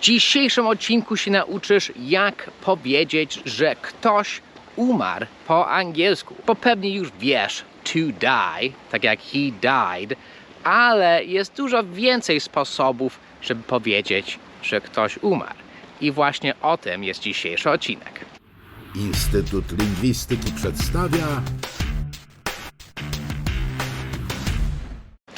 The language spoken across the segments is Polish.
W dzisiejszym odcinku się nauczysz, jak powiedzieć, że ktoś umarł po angielsku. Bo pewnie już wiesz to die, tak jak he died, ale jest dużo więcej sposobów, żeby powiedzieć, że ktoś umarł. I właśnie o tym jest dzisiejszy odcinek. Instytut Lingwistyki przedstawia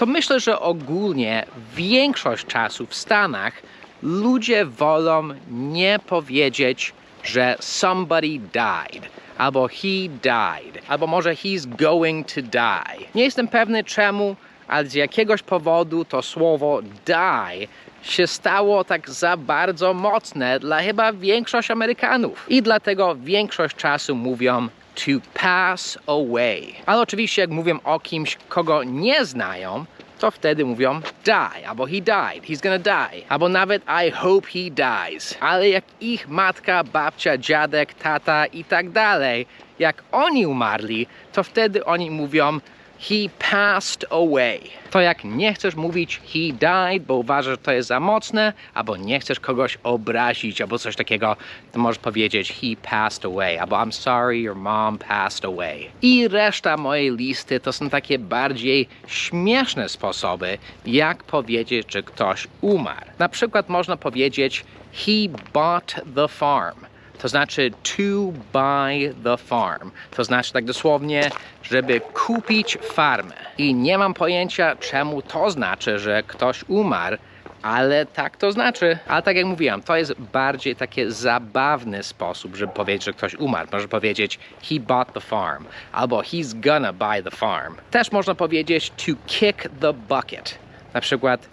to myślę, że ogólnie większość czasu w Stanach ludzie wolą nie powiedzieć, że somebody died, albo he died, albo może he's going to die. Nie jestem pewny czemu, ale z jakiegoś powodu to słowo die się stało tak za bardzo mocne dla chyba większość Amerykanów. I dlatego większość czasu mówią to pass away. Ale oczywiście jak mówią o kimś, kogo nie znają, to wtedy mówią die, albo he died, he's gonna die, albo nawet I hope he dies. Ale jak ich matka, babcia, dziadek, tata i tak dalej, jak oni umarli, to wtedy oni mówią he passed away. To jak nie chcesz mówić he died, bo uważasz, że to jest za mocne, albo nie chcesz kogoś obrazić, albo coś takiego, to możesz powiedzieć he passed away, albo I'm sorry your mom passed away. I reszta mojej listy to są takie bardziej śmieszne sposoby, jak powiedzieć, że ktoś umarł. Na przykład można powiedzieć he bought the farm. To znaczy to buy the farm. To znaczy tak dosłownie, żeby kupić farmę. I nie mam pojęcia, czemu to znaczy, że ktoś umarł, ale tak to znaczy. Ale tak jak mówiłam, to jest bardziej taki zabawny sposób, żeby powiedzieć, że ktoś umarł. Można powiedzieć he bought the farm albo he's gonna buy the farm. Też można powiedzieć to kick the bucket. Na przykład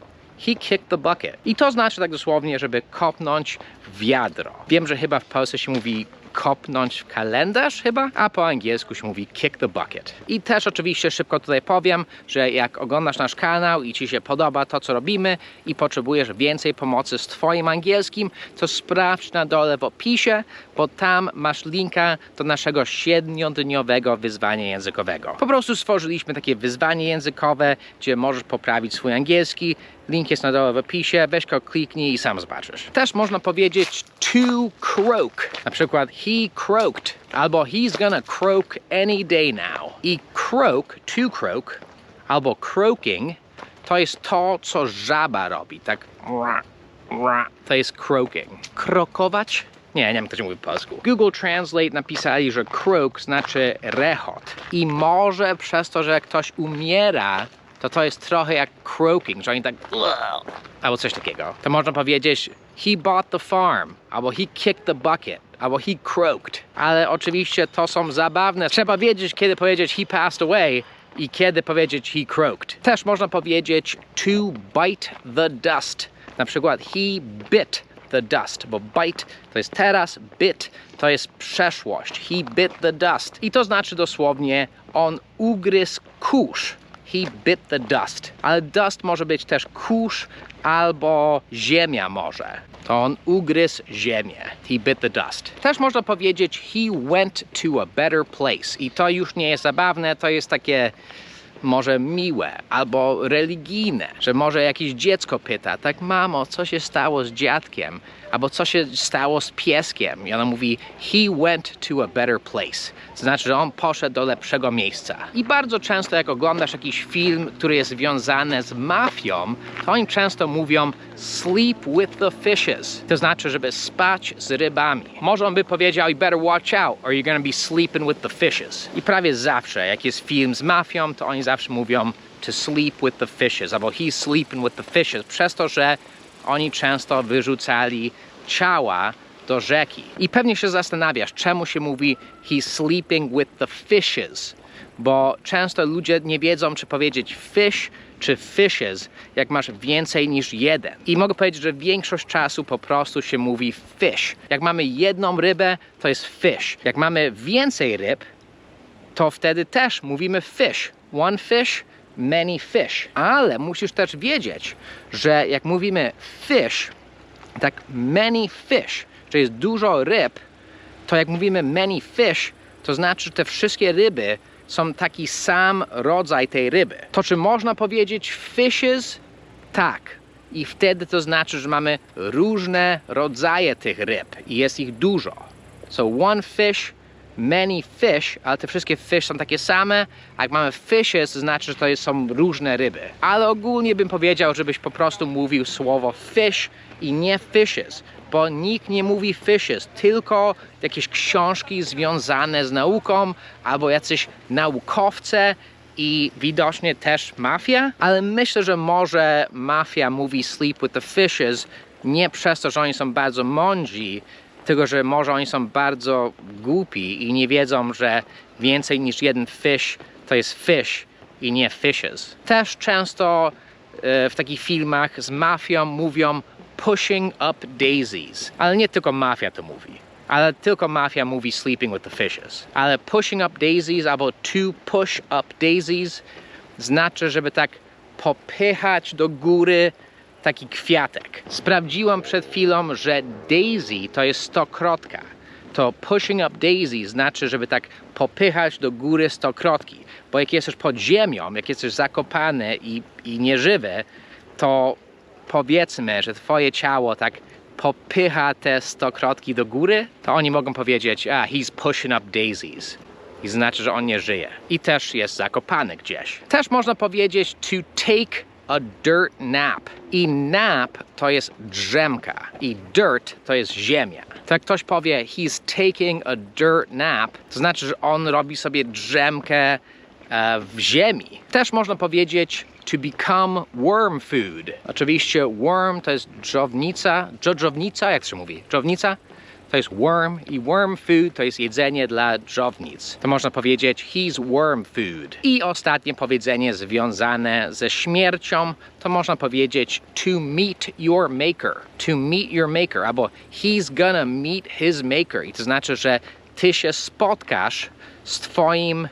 He kicked the bucket. I to znaczy tak dosłownie, żeby kopnąć wiadro. Wiem, że chyba w Polsce się mówi kopnąć w kalendarz chyba, a po angielsku się mówi kick the bucket. I też oczywiście szybko tutaj powiem, że jak oglądasz nasz kanał i Ci się podoba to, co robimy i potrzebujesz więcej pomocy z Twoim angielskim, to sprawdź na dole w opisie, bo tam masz linka do naszego siedmiodniowego wyzwania językowego. Po prostu stworzyliśmy takie wyzwanie językowe, gdzie możesz poprawić swój angielski, Link jest na dole w opisie, weź go kliknij i sam zobaczysz. Też można powiedzieć to croak. Na przykład he croaked albo he's gonna croak any day now. I croak, to croak albo croaking to jest to, co żaba robi, tak to jest croaking. Krokować? Nie, nie wiem, jak to się mówi po polsku. Google Translate napisali, że croak znaczy rechot. I może przez to, że ktoś umiera, to to jest trochę jak croaking, że oni tak albo coś takiego. To można powiedzieć he bought the farm, albo he kicked the bucket, albo he croaked. Ale oczywiście to są zabawne. Trzeba wiedzieć, kiedy powiedzieć he passed away i kiedy powiedzieć he croaked. Też można powiedzieć to bite the dust. Na przykład he bit the dust, bo bite to jest teraz, bit to jest przeszłość. He bit the dust. I to znaczy dosłownie on ugryzł kurz he bit the dust. Ale dust może być też kurz albo ziemia może. To on ugryzł ziemię. He bit the dust. Też można powiedzieć he went to a better place. I to już nie jest zabawne, to jest takie może miłe albo religijne, że może jakieś dziecko pyta, tak mamo, co się stało z dziadkiem? Albo co się stało z pieskiem? I ona mówi, he went to a better place. To znaczy, że on poszedł do lepszego miejsca. I bardzo często jak oglądasz jakiś film, który jest związany z mafią, to oni często mówią sleep with the fishes. To znaczy, żeby spać z rybami. Może on by powiedział, you better watch out, or you're gonna be sleeping with the fishes. I prawie zawsze, jak jest film z mafią, to oni zawsze mówią to sleep with the fishes, albo he's sleeping with the fishes, przez to, że oni często wyrzucali ciała do rzeki. I pewnie się zastanawiasz, czemu się mówi he's sleeping with the fishes, bo często ludzie nie wiedzą, czy powiedzieć fish czy fishes, jak masz więcej niż jeden. I mogę powiedzieć, że większość czasu po prostu się mówi fish. Jak mamy jedną rybę, to jest fish. Jak mamy więcej ryb, to wtedy też mówimy fish. One fish, many fish. Ale musisz też wiedzieć, że jak mówimy fish, tak many fish, że jest dużo ryb, to jak mówimy many fish, to znaczy, że te wszystkie ryby są taki sam rodzaj tej ryby. To czy można powiedzieć fishes? Tak. i wtedy to znaczy, że mamy różne rodzaje tych ryb i jest ich dużo. So one fish, many fish, ale te wszystkie fish są takie same. A jak mamy fishes, to znaczy, że to są różne ryby. Ale ogólnie bym powiedział, żebyś po prostu mówił słowo fish i nie fishes, bo nikt nie mówi fishes, tylko jakieś książki związane z nauką albo jacyś naukowcy i widocznie też mafia, ale myślę, że może mafia mówi sleep with the fishes nie przez to, że oni są bardzo mądrzy, tylko że może oni są bardzo głupi i nie wiedzą, że więcej niż jeden fish to jest fish i nie fishes. Też często e, w takich filmach z mafią mówią pushing up daisies, ale nie tylko mafia to mówi. Ale tylko mafia mówi sleeping with the fishes. Ale pushing up daisies albo to push up daisies znaczy, żeby tak popychać do góry taki kwiatek. Sprawdziłam przed chwilą, że daisy to jest stokrotka. To pushing up daisy znaczy, żeby tak popychać do góry stokrotki. Bo jak jesteś pod ziemią, jak jesteś zakopany i, i nieżywy, to powiedzmy, że twoje ciało tak popycha te stokrotki do góry, to oni mogą powiedzieć, a he's pushing up daisies. I znaczy, że on nie żyje. I też jest zakopany gdzieś. Też można powiedzieć to take a dirt nap. I nap to jest drzemka. I dirt to jest ziemia. To jak ktoś powie he's taking a dirt nap, to znaczy, że on robi sobie drzemkę e, w ziemi. Też można powiedzieć to become worm food. Oczywiście worm to jest dżownica, dżodżownica, jak to się mówi? Dżownica? To jest worm i worm food to jest jedzenie dla dżownic. To można powiedzieć he's worm food. I ostatnie powiedzenie związane ze śmiercią to można powiedzieć to meet your maker. To meet your maker albo he's gonna meet his maker. I to znaczy, że ty się spotkasz z twoim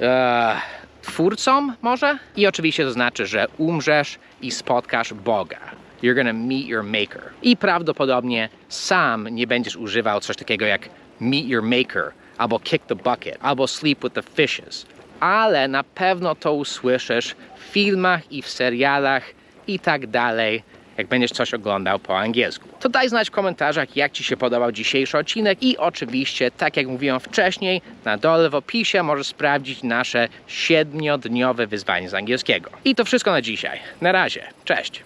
e, twórcą może? I oczywiście to znaczy, że umrzesz i spotkasz Boga. You're gonna meet your maker. I prawdopodobnie sam nie będziesz używał coś takiego jak meet your maker, albo kick the bucket, albo sleep with the fishes. Ale na pewno to usłyszysz w filmach i w serialach i tak dalej, jak będziesz coś oglądał po angielsku. To daj znać w komentarzach, jak Ci się podobał dzisiejszy odcinek i oczywiście, tak jak mówiłem wcześniej, na dole w opisie możesz sprawdzić nasze siedmiodniowe wyzwanie z angielskiego. I to wszystko na dzisiaj. Na razie. Cześć!